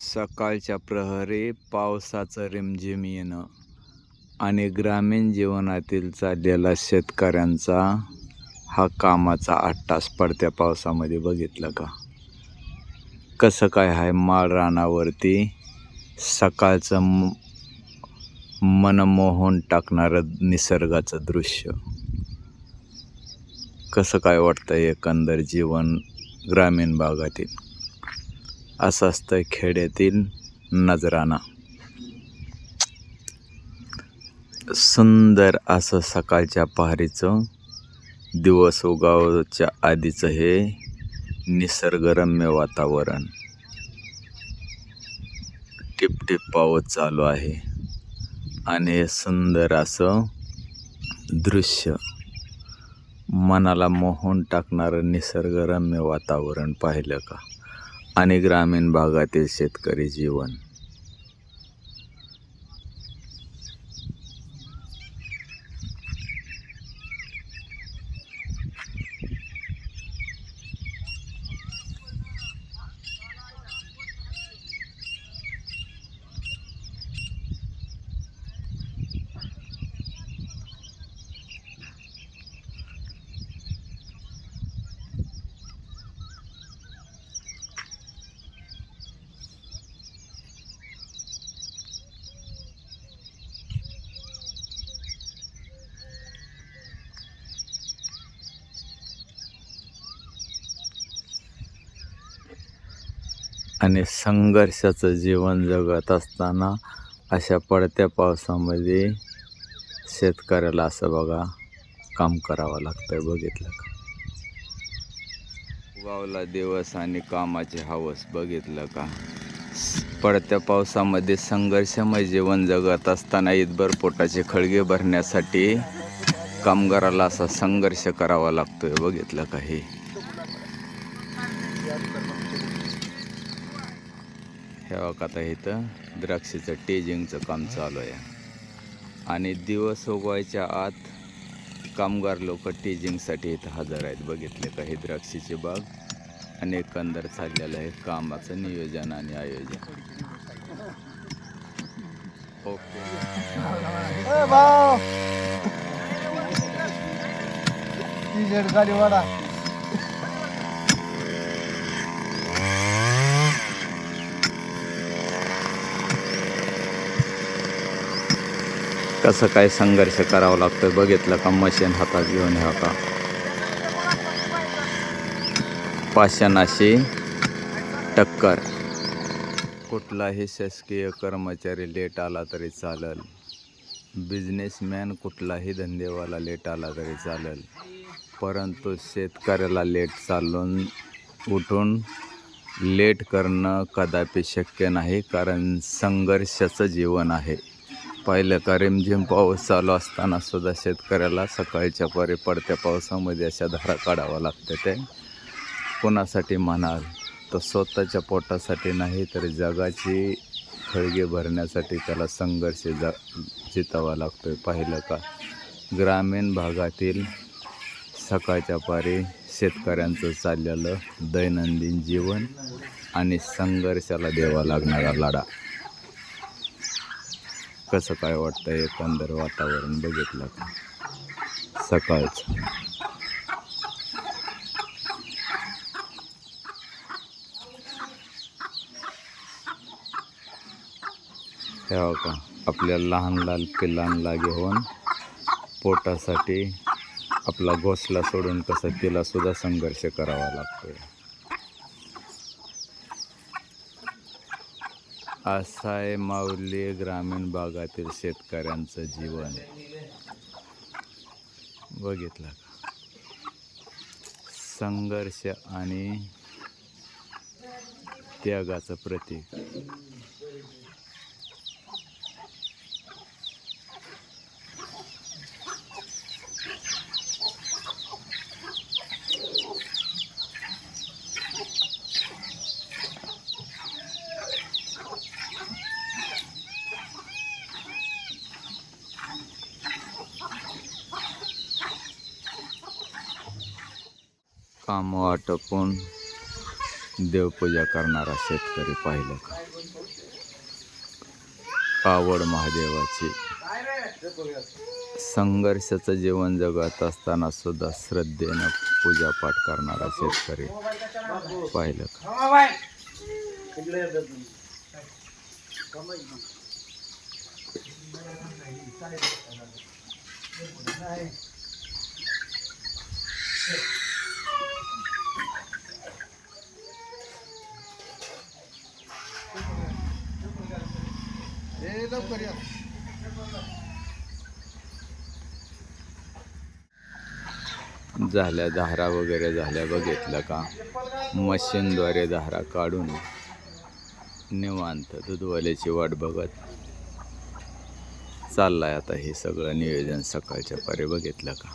सकाळच्या प्रहरी पावसाचं रिमझिम येणं आणि ग्रामीण जीवनातील चाललेला शेतकऱ्यांचा हा कामाचा आठ पडत्या पावसामध्ये बघितलं का? कसं काय आहे माळ रानावरती सकाळचं मनमोहून टाकणारं निसर्गाचं दृश्य? कसं काय वाटतं एकंदर जीवन ग्रामीण भागातील? असं असतं खेड्यातील नजराना सुंदर असं सकाळच्या पहारीचं दिवस उगावच्या आधीचं हे निसर्गरम्य वातावरण. टिपटिप पाऊस चालू आहे आणि हे सुंदर असं दृश्य मनाला मोहून टाकणारं निसर्गरम्य वातावरण पाहिलं का? आणि ग्रामीण भागातील शेतकरी जीवन. आणि संघर्षाचं जीवन जगत असताना अशा पडत्या पावसामध्ये शेतकऱ्याला असं बघा काम करावं लागतं आहे बघितलं का? वावला दिवस आणि कामाचे हवस बघितलं का? पडत्या पावसामध्ये संघर्षमय जीवन जगत असताना ईदभर पोटाचे खळगे भरण्यासाठी कामगाराला असा संघर्ष करावा लागतोय. बघितलं का हे? हे आता इथं द्राक्षाचं टेजिंगचं काम चालू आहे. आणि दिवस उगवायच्या आत कामगार लोक टेजिंगसाठी इथं हजर आहेत. बघितले का? हे द्राक्षीची बाग आणि एकंदर चाललेलं आहे कामाचं नियोजन आणि आयोजन. ओके गाडी वाडा कसं काय संघर्ष करावा लागतोय? बघितलं का मशीन हातात घेऊन हे का पाषाणाशी टक्कर. कुठलाही शासकीय कर्मचारी लेट आला तरी चालेल. बिझनेसमॅन कुठलाही धंदेवाला लेट आला तरी चालेल. परंतु शेतकऱ्याला लेट चालून उठून लेट करणं कदापि शक्य नाही कारण संघर्षाचं जीवन आहे. पाहिलं का रिमझिम पाऊस चालू असताना सुद्धा शेतकऱ्याला सकाळच्या परी पडत्या पावसामध्ये अशा धारा काढाव्या लागते ते कोणासाठी म्हणाल? तर स्वतःच्या पोटासाठी नाही तर जगाची खळगे भरण्यासाठी त्याला संघर्ष जा जितावा लागतो आहे पाहिलं का? ग्रामीण भागातील सकाळच्या पारी शेतकऱ्यांचं चाललेलं दैनंदिन जीवन आणि संघर्षाला द्यावा लागणारा लढा. कसं काय वाटतं एकंदर वातावरण बघितलं का? सकाळचं. तेव्हा का आपल्या लहान लहान पिल्लांना घेऊन पोटासाठी आपला घोसला सोडून कसं तिला सुद्धा संघर्ष करावा लागतो असं आहे माऊली ग्रामीण भागातील शेतकऱ्यांचं जीवन. बघितलं का? संघर्ष आणि त्यागाचं प्रतीक. काम वाटपून देवपूजा करणारा शेतकरी पाहिलं का? कावड महादेवाची संघर्षाचं जीवन जगत असताना सुद्धा श्रद्धेनं पूजापाठ करणारा शेतकरी पाहिलं का? हे लवकर या. झाल्या धारा वगैरे झाल्या बघितलं का? मशीनद्वारे धारा काढून निवांत दूधवाल्याची वाट बघत चाललाय आता हे सगळं नियोजन सकाळच्या पारी. बघितलं का?